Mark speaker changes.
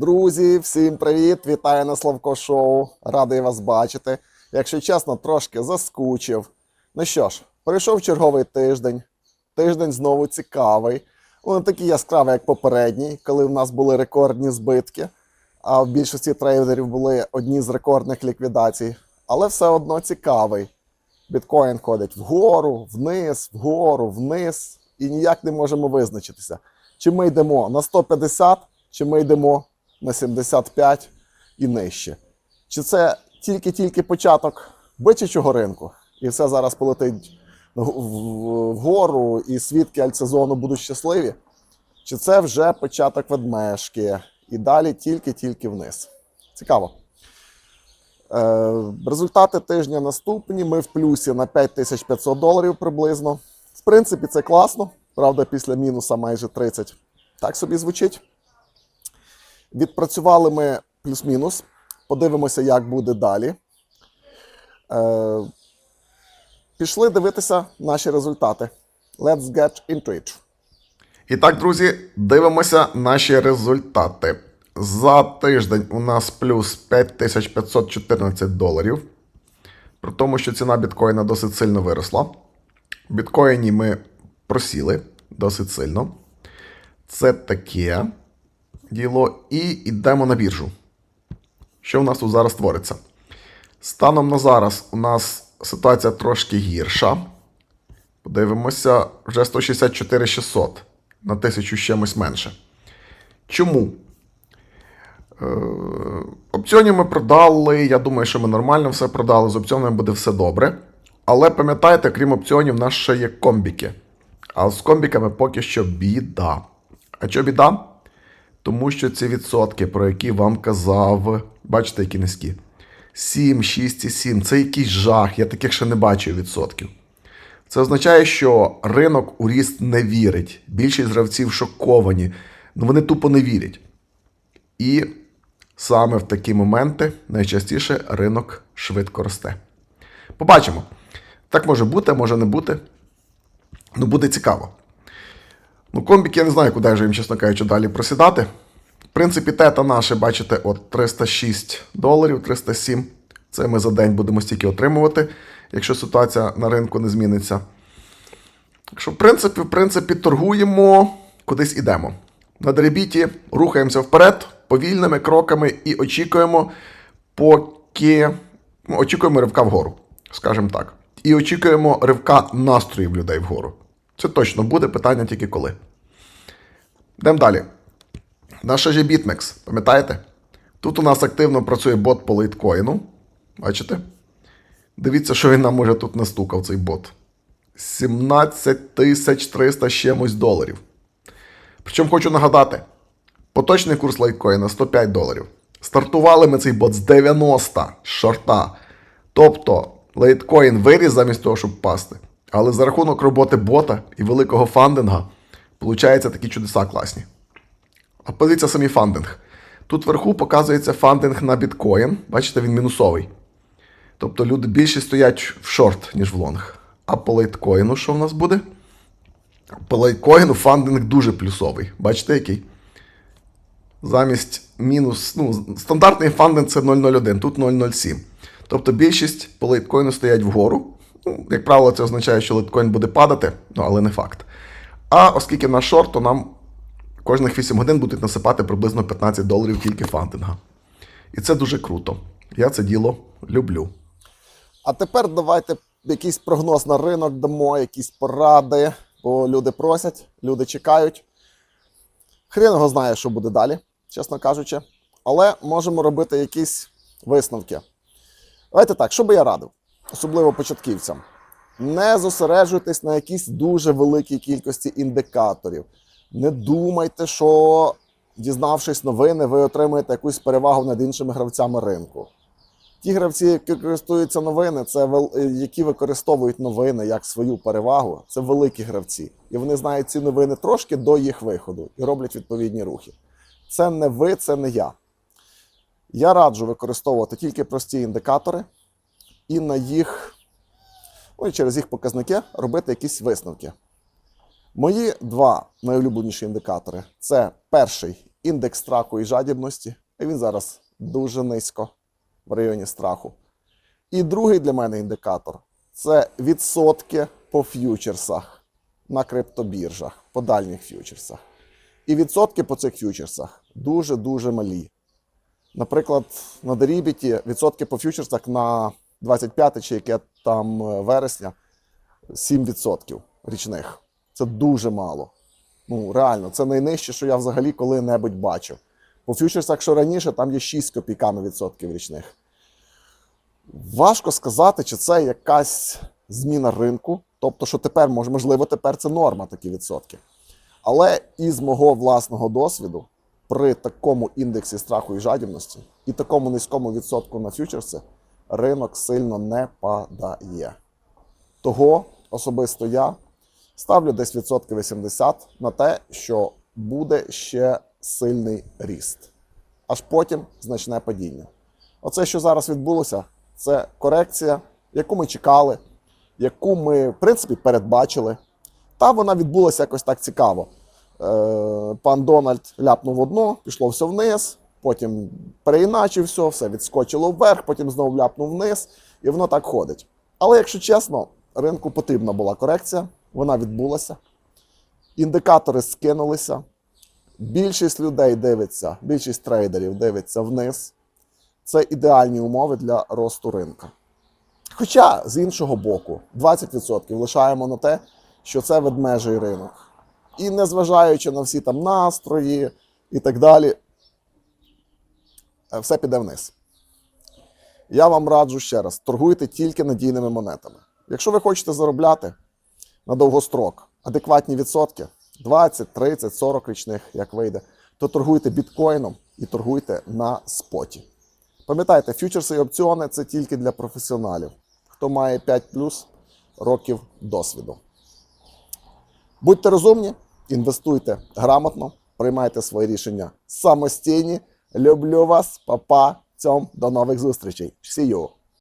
Speaker 1: Друзі, всім привіт! Вітаю на Славко Шоу. Радий вас бачити. Якщо чесно, трошки заскучив. Ну що ж, пройшов черговий тиждень. Тиждень знову цікавий. Не такий яскравий, як попередній, коли в нас були рекордні збитки, а в більшості трейдерів були одні з рекордних ліквідацій. Але все одно цікавий. Біткоін ходить вгору, вниз, вгору, вниз, і ніяк не можемо визначитися. Чи ми йдемо на 150, чи ми йдемо на 75 і нижче. Чи це тільки-тільки початок бичачого ринку, і все зараз полетить вгору, і свідки альтсезону будуть щасливі? Чи це вже початок ведмежки, і далі тільки-тільки вниз? Цікаво. Е, результати тижня наступні. Ми в плюсі на 5500 доларів приблизно. В принципі, це класно. Правда, після мінуса майже 30. Так собі звучить. Відпрацювали ми плюс-мінус. Подивимося, як буде далі. Е, пішли дивитися наші результати. Let's get into it.
Speaker 2: І так, друзі, дивимося наші результати. За тиждень у нас плюс 5514 доларів. При тому, що ціна біткоїна досить сильно виросла. Біткоїні ми просіли досить сильно. Це таке діло. І йдемо на біржу. Що в нас тут зараз твориться? Станом на зараз у нас ситуація трошки гірша. Подивимося, вже 164 600 на тисячу чимось менше. Чому? Е, опціонів ми продали. Я думаю, що ми нормально все продали. З опціонами буде все добре. Але пам'ятайте, крім опціонів, в нас ще є комбіки. А з комбіками поки що біда. А що біда? Тому що ці відсотки, про які вам казав, бачите, які низькі. 7, 6 і 7. Це якийсь жах. Я таких ще не бачив відсотків. Це означає, що ринок у ріст не вірить. Більшість гравців шоковані. Ну вони тупо не вірять. І саме в такі моменти найчастіше ринок швидко росте. Побачимо. Так може бути, може не бути. Ну, буде цікаво. Ну, комбік я не знаю, куди ж їм, чесно кажучи, далі просідати. В принципі, тета наше, бачите, от 306 доларів, 307. Це ми за день будемо стільки отримувати, якщо ситуація на ринку не зміниться. Що, в принципі, в принципі, торгуємо, кудись ідемо. На деребіті рухаємося вперед повільними кроками і очікуємо, поки ну, очікуємо ривка вгору, скажімо так. І очікуємо ривка настроїв людей вгору. Це точно буде питання тільки коли. Йдемо далі. Наша же BitMEX, пам'ятаєте? Тут у нас активно працює бот по лейткоїну. Бачите? Дивіться, що він нам уже тут настукав, цей бот. 17 тисяч 300 з чимось доларів. Причому хочу нагадати: поточний курс лайткоїна 105 доларів. Стартували ми цей бот з 90 шорта. Тобто лейткоін виріс замість того, щоб впасти. Але за рахунок роботи бота і великого фандинга, получаються такі чудеса класні. А подивіться самі фандинг. Тут вверху показується фандинг на біткоін. Бачите, він мінусовий. Тобто люди більше стоять в шорт, ніж в лонг. А по лейткоїну що в нас буде? По лейткоїну фандинг дуже плюсовий. Бачите, який? Замість мінус. Ну, стандартний фандинг це 0,01, тут 0,07. Тобто більшість по лейткоїну стоять вгору. Ну, як правило, це означає, що лейткоін буде падати, ну, але не факт. А оскільки на шорт, то нам кожних 8 годин будуть насипати приблизно 15 доларів тільки фандинга. І це дуже круто. Я це діло люблю.
Speaker 1: А тепер давайте якийсь прогноз на ринок дамо, якісь поради, бо люди просять, люди чекають. Хрен його знає, що буде далі, чесно кажучи. Але можемо робити якісь висновки. Давайте так, що би я радив, особливо початківцям. Не зосереджуйтесь на якійсь дуже великій кількості індикаторів. Не думайте, що, дізнавшись новини, ви отримаєте якусь перевагу над іншими гравцями ринку. Ті гравці, які користуються новини, це які використовують новини як свою перевагу, це великі гравці. І вони знають ці новини трошки до їх виходу і роблять відповідні рухи. Це не ви, це не я. Я раджу використовувати тільки прості індикатори і на їх, ну і через їх показники робити якісь висновки. Мої два найулюбленіші індикатори це перший індекс страху і жадібності. І він зараз дуже низько в районі страху. І другий для мене індикатор це відсотки по ф'ючерсах на криптобіржах, по дальніх ф'ючерсах. І відсотки по цих ф'ючерсах дуже-дуже малі. Наприклад, на Дерібіті відсотки по ф'ючерсах на 25 чи яке там е, вересня 7% річних. Це дуже мало. Ну, реально, це найнижче, що я взагалі коли-небудь бачив. По ф'ючерсах, що раніше, там є 6 копійками відсотків річних. Важко сказати, чи це якась зміна ринку. Тобто, що тепер, можливо, тепер це норма такі відсотки. Але із мого власного досвіду, при такому індексі страху і жадібності і такому низькому відсотку на фьючерси, ринок сильно не падає. Того особисто я ставлю десь відсотки 80 на те, що буде ще сильний ріст, аж потім значне падіння. Оце, що зараз відбулося, це корекція, яку ми чекали, яку ми, в принципі, передбачили. Та вона відбулася якось так цікаво. Е, пан Дональд ляпнув одно, пішло все вниз, потім переіначив все, все відскочило вверх, потім знову ляпнув вниз, і воно так ходить. Але якщо чесно, ринку потрібна була корекція, вона відбулася. Індикатори скинулися. Більшість людей дивиться, більшість трейдерів дивиться вниз. Це ідеальні умови для росту ринка. Хоча, з іншого боку, 20% лишаємо на те, що це ведмежий ринок. І незважаючи на всі там настрої і так далі, все піде вниз. Я вам раджу ще раз: торгуйте тільки надійними монетами. Якщо ви хочете заробляти на довгострок адекватні відсотки 20, 30, 40 річних, як вийде, то торгуйте біткоїном і торгуйте на споті. Пам'ятайте, фьючерси і опціони це тільки для професіоналів, хто має 5 плюс років досвіду. Будьте розумні, інвестуйте грамотно, приймайте свої рішення самостійні. Люблю вас, папа, цьом, до нових зустрічей. See you!